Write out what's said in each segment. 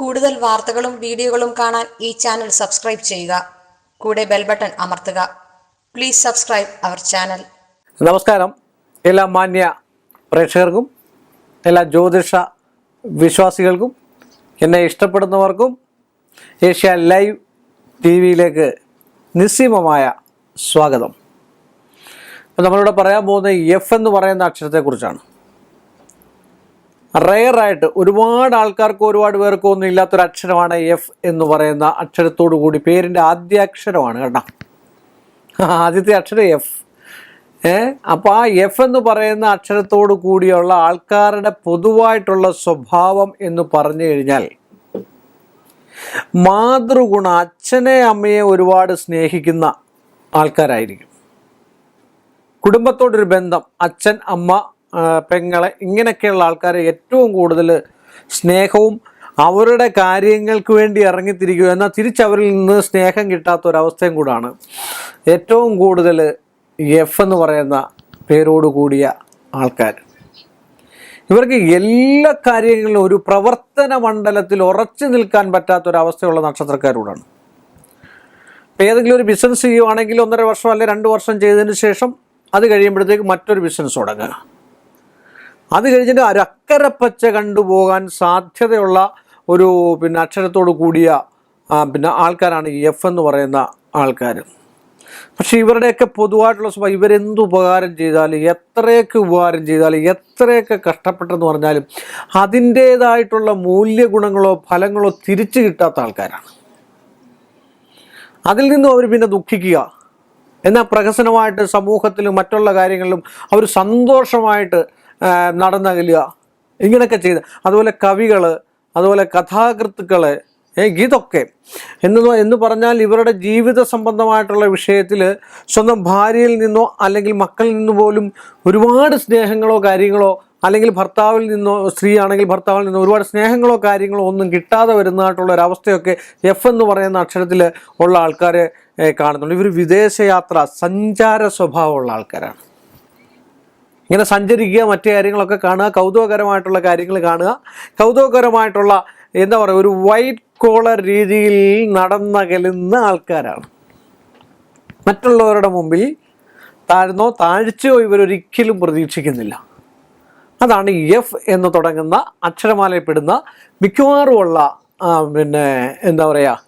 കൂടുതൽ വാർത്തകളും വീഡിയോകളും കാണാൻ ഈ ചാനൽ സബ്സ്ക്രൈബ് ചെയ്യുക. കൂടെ ബെൽ ബട്ടൺ അമർത്തുക. Please subscribe our channel. നമസ്കാരം. എല്ലാ മാന്യ പ്രേക്ഷകർക്കും എല്ലാ ജ്യോതിഷ വിശ്വാസികൾക്കും എന്നെ ഇഷ്ടപ്പെടുന്നവർക്കും ഏഷ്യ ലൈവ് ടി വിയിലേക്ക് നിസ്സീമമായ സ്വാഗതം. നമ്മളിവിടെ പറയാൻ പോകുന്നത് എഫ് എന്ന് പറയുന്ന അക്ഷരത്തെക്കുറിച്ചാണ്. റെയറായിട്ട് ഒരുപാട് ആൾക്കാർക്ക് ഒരുപാട് പേർക്കും ഒന്നും ഇല്ലാത്തൊരു അക്ഷരമാണ് എഫ് എന്ന് പറയുന്ന അക്ഷരത്തോടു കൂടി പേരിന്റെ ആദ്യ അക്ഷരമാണ് കേട്ടോ. ആദ്യത്തെ അക്ഷരം എഫ് ഏ? അപ്പോൾ ആ എഫ് എന്ന് പറയുന്ന അക്ഷരത്തോടു കൂടിയുള്ള ആൾക്കാരുടെ പൊതുവായിട്ടുള്ള സ്വഭാവം എന്ന് പറഞ്ഞു കഴിഞ്ഞാൽ മാതൃഗുണ അച്ഛനെ അമ്മയെ ഒരുപാട് സ്നേഹിക്കുന്ന ആൾക്കാരായിരിക്കും. കുടുംബത്തോടൊരു ബന്ധം അച്ഛൻ അമ്മ പെങ്ങളെ ഇങ്ങനെയൊക്കെയുള്ള ആൾക്കാരെ ഏറ്റവും കൂടുതൽ സ്നേഹവും അവരുടെ കാര്യങ്ങൾക്ക് വേണ്ടി ഇറങ്ങിത്തിരിക്കുക എന്നാൽ തിരിച്ചവരിൽ നിന്ന് സ്നേഹം കിട്ടാത്ത ഒരവസ്ഥയും കൂടാണ്. ഏറ്റവും കൂടുതൽ എഫ് എന്ന് പറയുന്ന പേരോട് കൂടിയ ആൾക്കാർ. ഇവർക്ക് എല്ലാ കാര്യങ്ങളിലും ഒരു പ്രവർത്തന മണ്ഡലത്തിൽ ഉറച്ചു നിൽക്കാൻ പറ്റാത്തൊരവസ്ഥയുള്ള നക്ഷത്രക്കാരോടാണ്. ഇപ്പം ഏതെങ്കിലും ഒരു ബിസിനസ് ചെയ്യുവാണെങ്കിൽ ഒന്നര വർഷം അല്ലെങ്കിൽ രണ്ട് വർഷം ചെയ്തതിന് ശേഷം അത് കഴിയുമ്പോഴത്തേക്ക് മറ്റൊരു ബിസിനസ് തുടങ്ങുക. അത് കഴിഞ്ഞിട്ട് അരക്കര പച്ച കണ്ടുപോകാൻ സാധ്യതയുള്ള ഒരു പിന്നെ അക്ഷരത്തോട് കൂടിയ പിന്നെ ആൾക്കാരാണ് എഫ് എന്ന് പറയുന്ന ആൾക്കാർ പക്ഷെ ഇവരുടെയൊക്കെ പൊതുവായിട്ടുള്ള സ്വഭാവം ഇവരെന്ത് ഉപകാരം ചെയ്താലും എത്രയൊക്കെ ഉപകാരം ചെയ്താലും എത്രയൊക്കെ കഷ്ടപ്പെട്ടെന്ന് പറഞ്ഞാലും അതിന്റേതായിട്ടുള്ള മൂല്യഗുണങ്ങളോ ഫലങ്ങളോ തിരിച്ചു കിട്ടാത്ത ആൾക്കാരാണ്. അതിൽ നിന്നും അവർ പിന്നെ ദുഃഖിക്കുക. എന്നാൽ പ്രഹസനമായിട്ട് സമൂഹത്തിലും മറ്റുള്ള കാര്യങ്ങളിലും അവർ സന്തോഷമായിട്ട് നടന്നകലുക. ഇങ്ങനെയൊക്കെ ചെയ്ത്. അതുപോലെ കവികൾ അതുപോലെ കഥാകൃത്തുക്കൾ ഇതൊക്കെ. എന്ന് എന്ന് പറഞ്ഞാൽ ഇവരുടെ ജീവിത സംബന്ധമായിട്ടുള്ള വിഷയത്തിൽ സ്വന്തം ഭാര്യയിൽ നിന്നോ അല്ലെങ്കിൽ മക്കളിൽ നിന്ന് പോലും ഒരുപാട് സ്നേഹങ്ങളോ കാര്യങ്ങളോ അല്ലെങ്കിൽ ഭർത്താവിൽ നിന്നോ സ്ത്രീയാണെങ്കിൽ ഭർത്താവിൽ നിന്നോ ഒരുപാട് സ്നേഹങ്ങളോ കാര്യങ്ങളോ ഒന്നും കിട്ടാതെ വരുന്നതായിട്ടുള്ള അവസ്ഥയൊക്കെ എഫ് എന്ന് പറയുന്ന അക്ഷരത്തിൽ ഉള്ള ആൾക്കാരെ കാണുന്നുണ്ട്. ഇവർ വിദേശയാത്ര സഞ്ചാര സ്വഭാവമുള്ള ആൾക്കാരാണ്. ഇങ്ങനെ സഞ്ചരിക്കുക മറ്റു കാര്യങ്ങളൊക്കെ കാണുക കൗതുകകരമായിട്ടുള്ള കാര്യങ്ങൾ കാണുക. കൗതുകകരമായിട്ടുള്ള എന്താ പറയുക ഒരു വൈറ്റ് കോളർ രീതിയിൽ നടന്നകലുന്ന ആൾക്കാരാണ്. മറ്റുള്ളവരുടെ മുമ്പിൽ താഴ്ന്നോ താഴ്ചയോ ഇവരൊരിക്കലും പ്രതീക്ഷിക്കുന്നില്ല. അതാണ് എഫ് എന്ന് തുടങ്ങുന്ന അക്ഷരമാലയപ്പെടുന്ന മിക്കവാറുമുള്ള പിന്നെ എന്താ പറയുക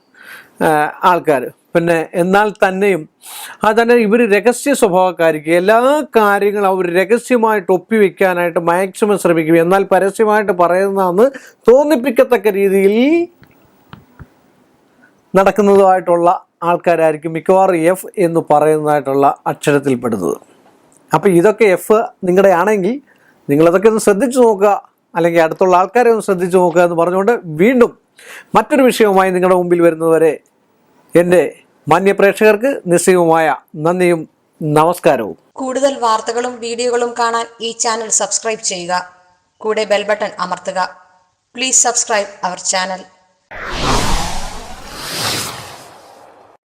ആൾക്കാർ പിന്നെ എന്നാൽ തന്നെയും ആ തന്നെ ഇവർ രഹസ്യ സ്വഭാവക്കാർക്ക് എല്ലാ കാര്യങ്ങളും അവർ രഹസ്യമായിട്ട് ഒപ്പിവെക്കാനായിട്ട് മാക്സിമം ശ്രമിക്കും. എന്നാൽ പരസ്യമായിട്ട് പറയുന്നതെന്ന് തോന്നിപ്പിക്കത്തക്ക രീതിയിൽ നടക്കുന്നതുമായിട്ടുള്ള ആൾക്കാരായിരിക്കും മിക്കവാറും എഫ് എന്ന് പറയുന്നതായിട്ടുള്ള അക്ഷരത്തിൽപ്പെടുന്നത്. അപ്പോൾ ഇതൊക്കെ എഫ് നിങ്ങളുടെ ആണെങ്കിൽ നിങ്ങളതൊക്കെ ഒന്ന് ശ്രദ്ധിച്ചു നോക്കുക അല്ലെങ്കിൽ അടുത്തുള്ള ആൾക്കാരെ ഒന്ന് ശ്രദ്ധിച്ചു നോക്കുക എന്ന് പറഞ്ഞുകൊണ്ട് വീണ്ടും മറ്റൊരു വിഷയവുമായി നിങ്ങളുടെ മുമ്പിൽ വരുന്നതുവരെ എന്റെ മാന്യ പ്രേക്ഷകർക്ക് നിശ്ചയവുമായ നന്ദിയും നമസ്കാരവും. കൂടുതൽ വാർത്തകളും വീഡിയോകളും കാണാൻ ഈ ചാനൽ സബ്സ്ക്രൈബ് ചെയ്യുക. കൂടെ ബെൽ ബട്ടൺ അമർത്തുക. Please subscribe our channel.